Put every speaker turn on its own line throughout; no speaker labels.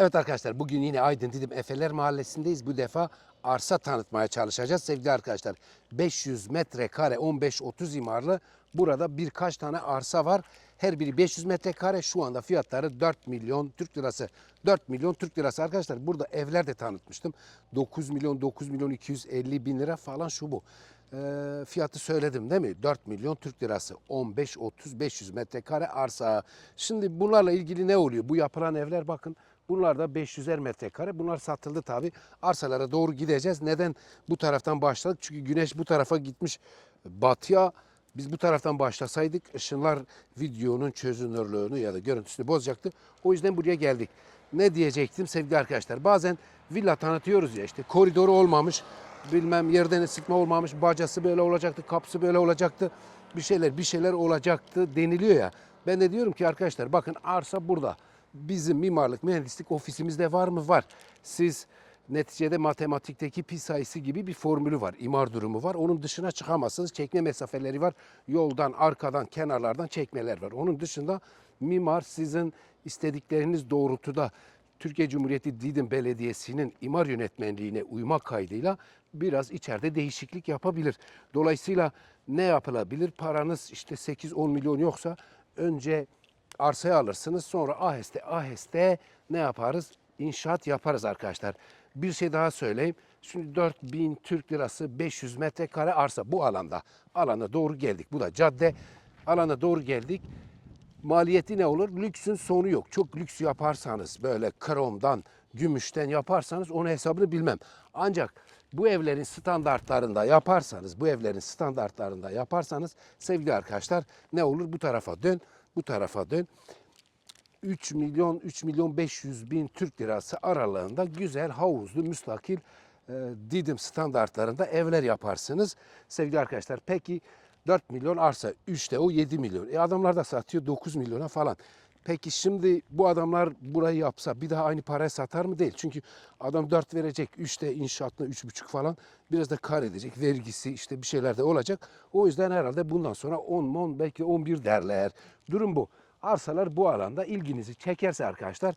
Evet arkadaşlar bugün yine Aydın Didim Efeler Mahallesi'ndeyiz. Bu defa arsa tanıtmaya çalışacağız sevgili arkadaşlar. 500 metrekare 15-30 imarlı burada birkaç tane arsa var. Her biri 500 metrekare şu anda fiyatları 4 milyon Türk lirası. 4 milyon Türk lirası arkadaşlar burada evler de tanıtmıştım. 9 milyon 9 milyon 250 bin lira falan şu bu. Ee, fiyatı söyledim değil mi? 4 milyon Türk lirası 15 30 500 metrekare arsa. Şimdi bunlarla ilgili ne oluyor? Bu yapılan evler bakın Bunlar da 500'er metrekare. Bunlar satıldı tabi. Arsalara doğru gideceğiz. Neden bu taraftan başladık? Çünkü güneş bu tarafa gitmiş batıya. Biz bu taraftan başlasaydık ışınlar videonun çözünürlüğünü ya da görüntüsünü bozacaktı. O yüzden buraya geldik. Ne diyecektim sevgili arkadaşlar? Bazen villa tanıtıyoruz ya işte koridoru olmamış, bilmem yerden ısıtma olmamış, bacası böyle olacaktı, kapısı böyle olacaktı. Bir şeyler bir şeyler olacaktı deniliyor ya. Ben de diyorum ki arkadaşlar bakın arsa burada bizim mimarlık, mühendislik ofisimizde var mı? Var. Siz neticede matematikteki pi sayısı gibi bir formülü var. imar durumu var. Onun dışına çıkamazsınız. Çekme mesafeleri var. Yoldan, arkadan, kenarlardan çekmeler var. Onun dışında mimar sizin istedikleriniz doğrultuda Türkiye Cumhuriyeti Didim Belediyesi'nin imar yönetmenliğine uymak kaydıyla biraz içeride değişiklik yapabilir. Dolayısıyla ne yapılabilir? Paranız işte 8-10 milyon yoksa önce arsayı alırsınız. Sonra aheste aheste ne yaparız? İnşaat yaparız arkadaşlar. Bir şey daha söyleyeyim. Şimdi 4000 Türk lirası 500 metrekare arsa bu alanda. Alana doğru geldik. Bu da cadde. Alana doğru geldik. Maliyeti ne olur? Lüksün sonu yok. Çok lüks yaparsanız böyle kromdan, gümüşten yaparsanız onun hesabını bilmem. Ancak bu evlerin standartlarında yaparsanız, bu evlerin standartlarında yaparsanız sevgili arkadaşlar ne olur? Bu tarafa dön, bu tarafa dön. 3 milyon 3 milyon 500 bin Türk lirası aralığında güzel havuzlu müstakil e, Didim standartlarında evler yaparsınız sevgili arkadaşlar. Peki 4 milyon arsa 3'te o 7 milyon. E adamlar da satıyor 9 milyona falan. Peki şimdi bu adamlar burayı yapsa bir daha aynı paraya satar mı? Değil. Çünkü adam 4 verecek, 3'te inşaatına 3,5 falan biraz da kar edecek. Vergisi işte bir şeyler de olacak. O yüzden herhalde bundan sonra 10 10 belki 11 derler. Durum bu. Arsalar bu alanda ilginizi çekerse arkadaşlar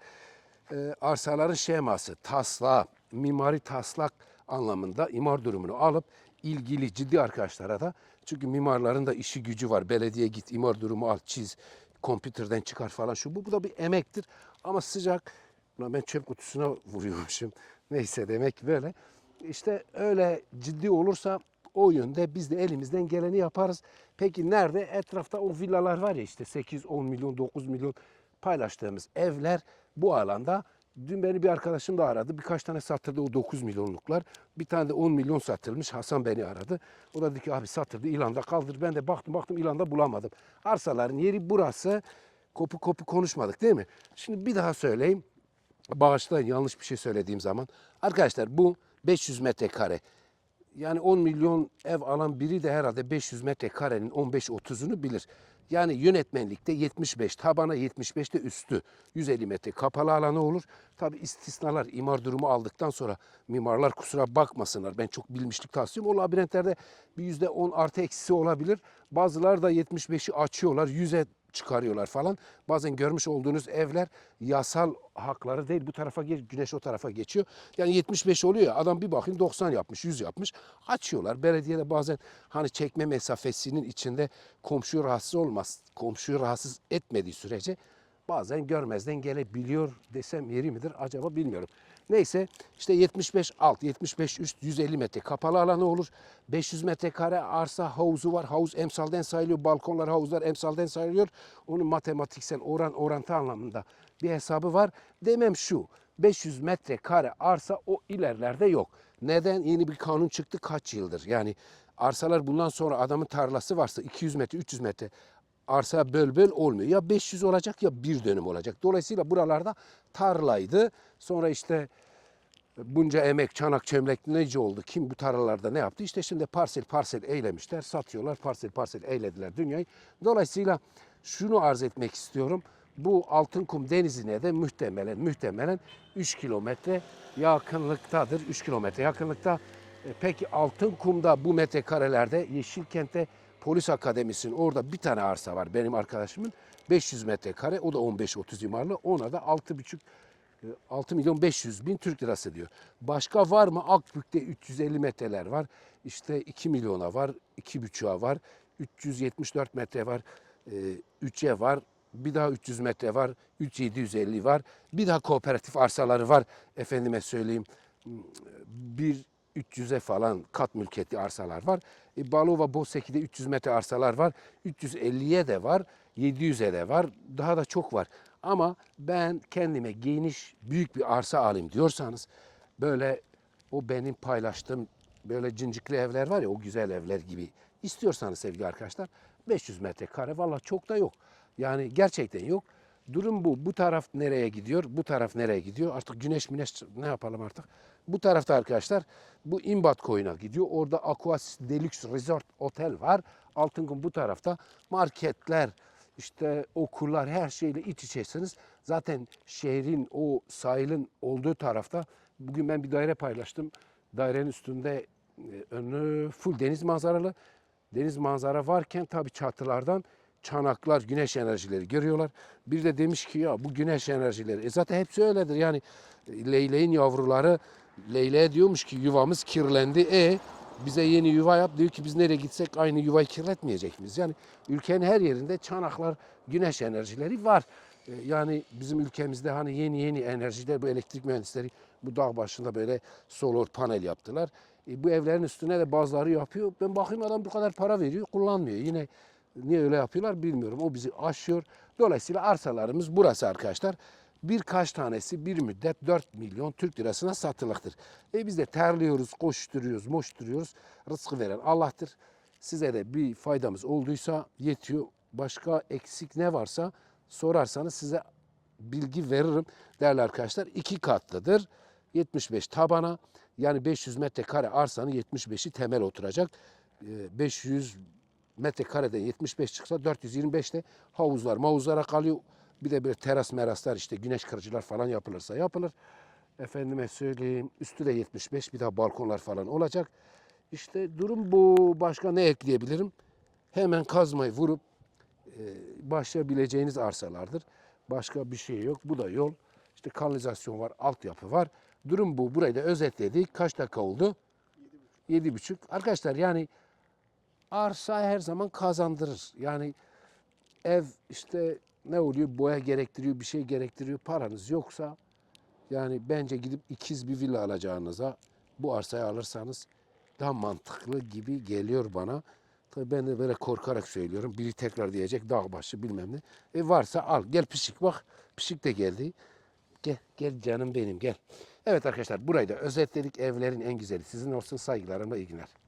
e, arsaların şeması, taslağı, mimari taslak anlamında imar durumunu alıp ilgili ciddi arkadaşlara da çünkü mimarların da işi gücü var. Belediye git imar durumu al çiz kompüterden çıkar falan şu bu. Bu da bir emektir ama sıcak. Ben çöp kutusuna vuruyormuşum. Neyse demek böyle. İşte öyle ciddi olursa o yönde biz de elimizden geleni yaparız. Peki nerede? Etrafta o villalar var ya işte 8, 10 milyon, 9 milyon paylaştığımız evler bu alanda. Dün beni bir arkadaşım da aradı. Birkaç tane satıldı o 9 milyonluklar. Bir tane de 10 milyon satılmış. Hasan beni aradı. O da dedi ki abi satıldı ilanda kaldır. Ben de baktım baktım ilanda bulamadım. Arsaların yeri burası. Kopu kopu konuşmadık değil mi? Şimdi bir daha söyleyeyim. Bağışlayın yanlış bir şey söylediğim zaman. Arkadaşlar bu 500 metrekare. Yani 10 milyon ev alan biri de herhalde 500 metrekarenin 15-30'unu bilir. Yani yönetmenlikte 75, tabana 75'te üstü 150 metre kapalı alanı olur. Tabi istisnalar imar durumu aldıktan sonra mimarlar kusura bakmasınlar. Ben çok bilmişlik tavsiyem. O labirentlerde bir yüzde 10 artı eksisi olabilir. Bazıları da 75'i açıyorlar, 100'e çıkarıyorlar falan. Bazen görmüş olduğunuz evler yasal hakları değil bu tarafa geç, güneş o tarafa geçiyor. Yani 75 oluyor ya adam bir bakın 90 yapmış 100 yapmış açıyorlar. Belediyede bazen hani çekme mesafesinin içinde komşu rahatsız olmaz. Komşuyu rahatsız etmediği sürece bazen görmezden gelebiliyor desem yeri midir acaba bilmiyorum. Neyse işte 75 alt, 75 üst, 150 metre kapalı alanı olur. 500 metrekare arsa havuzu var. Havuz emsalden sayılıyor. Balkonlar, havuzlar emsalden sayılıyor. Onun matematiksel oran orantı anlamında bir hesabı var. Demem şu. 500 metrekare arsa o ilerlerde yok. Neden? Yeni bir kanun çıktı kaç yıldır? Yani arsalar bundan sonra adamın tarlası varsa 200 metre, 300 metre arsa böl böl olmuyor. Ya 500 olacak ya bir dönüm olacak. Dolayısıyla buralarda tarlaydı. Sonra işte bunca emek, çanak, çömlek nece oldu? Kim bu tarlalarda ne yaptı? İşte şimdi parsel parsel eylemişler, satıyorlar. Parsel parsel eylediler dünyayı. Dolayısıyla şunu arz etmek istiyorum. Bu Altınkum Denizi'ne de muhtemelen muhtemelen 3 kilometre yakınlıktadır. 3 kilometre yakınlıkta. E, Peki Altınkum'da bu metrekarelerde Yeşilkent'te Polis Akademisi'nin orada bir tane arsa var benim arkadaşımın. 500 metrekare o da 15-30 imarlı. Ona da 6,5 E, 6 milyon 500 bin Türk lirası diyor. Başka var mı? Akbük'te 350 metreler var. İşte 2 milyona var, 2,5'a var, 374 metre var, e, 3'e var, bir daha 300 metre var, 3750 var, bir daha kooperatif arsaları var. Efendime söyleyeyim bir 300'e falan kat mülkiyetli arsalar var. E, Balova Boseki'de 300 metre arsalar var. 350'ye de var. 700'e de var. Daha da çok var. Ama ben kendime geniş büyük bir arsa alayım diyorsanız böyle o benim paylaştığım böyle cincikli evler var ya o güzel evler gibi istiyorsanız sevgili arkadaşlar 500 metrekare valla çok da yok. Yani gerçekten yok. Durum bu. Bu taraf nereye gidiyor? Bu taraf nereye gidiyor? Artık güneş güneş ne yapalım artık? Bu tarafta arkadaşlar bu İmbat koyuna gidiyor. Orada Aquas Deluxe Resort Otel var. Altınkum bu tarafta marketler, işte okullar her şeyle iç içesiniz. Zaten şehrin o sahilin olduğu tarafta bugün ben bir daire paylaştım. Dairenin üstünde e, önü full deniz manzaralı. Deniz manzara varken tabii çatılardan çanaklar, güneş enerjileri görüyorlar. Bir de demiş ki ya bu güneş enerjileri. E zaten hepsi öyledir. Yani e, leyleğin yavruları leyleğe diyormuş ki yuvamız kirlendi. E bize yeni yuva yap. Diyor ki biz nereye gitsek aynı yuvayı kirletmeyecek miyiz? Yani ülkenin her yerinde çanaklar, güneş enerjileri var. E, Yani bizim ülkemizde hani yeni yeni enerjiler bu elektrik mühendisleri bu dağ başında böyle solar panel yaptılar. E, bu evlerin üstüne de bazıları yapıyor. Ben bakayım adam bu kadar para veriyor kullanmıyor. Yine niye öyle yapıyorlar bilmiyorum. O bizi aşıyor. Dolayısıyla arsalarımız burası arkadaşlar. Birkaç tanesi bir müddet 4 milyon Türk lirasına satılıktır. E biz de terliyoruz, koşturuyoruz, moşturuyoruz. Rızkı veren Allah'tır. Size de bir faydamız olduysa yetiyor. Başka eksik ne varsa sorarsanız size bilgi veririm değerli arkadaşlar. İki katlıdır. 75 tabana yani 500 metrekare arsanın 75'i temel oturacak. Ee, 500 metrekareden 75 çıksa 425 de havuzlar mavuzlara kalıyor. Bir de bir teras meraslar işte güneş kırıcılar falan yapılırsa yapılır. Efendime söyleyeyim üstü de 75 bir daha balkonlar falan olacak. İşte durum bu. Başka ne ekleyebilirim? Hemen kazmayı vurup e, başlayabileceğiniz arsalardır. Başka bir şey yok. Bu da yol. İşte kanalizasyon var, altyapı var. Durum bu. Burayı da özetledik. Kaç dakika oldu? Yedi buçuk. Arkadaşlar yani arsa her zaman kazandırır. Yani ev işte ne oluyor? Boya gerektiriyor, bir şey gerektiriyor. Paranız yoksa yani bence gidip ikiz bir villa alacağınıza bu arsayı alırsanız daha mantıklı gibi geliyor bana. Tabii ben de böyle korkarak söylüyorum. Biri tekrar diyecek dağ başı bilmem ne. E varsa al. Gel pişik bak. Pişik de geldi. Gel, gel canım benim gel. Evet arkadaşlar burayı da özetledik. Evlerin en güzeli sizin olsun. Saygılarımla iyi günler.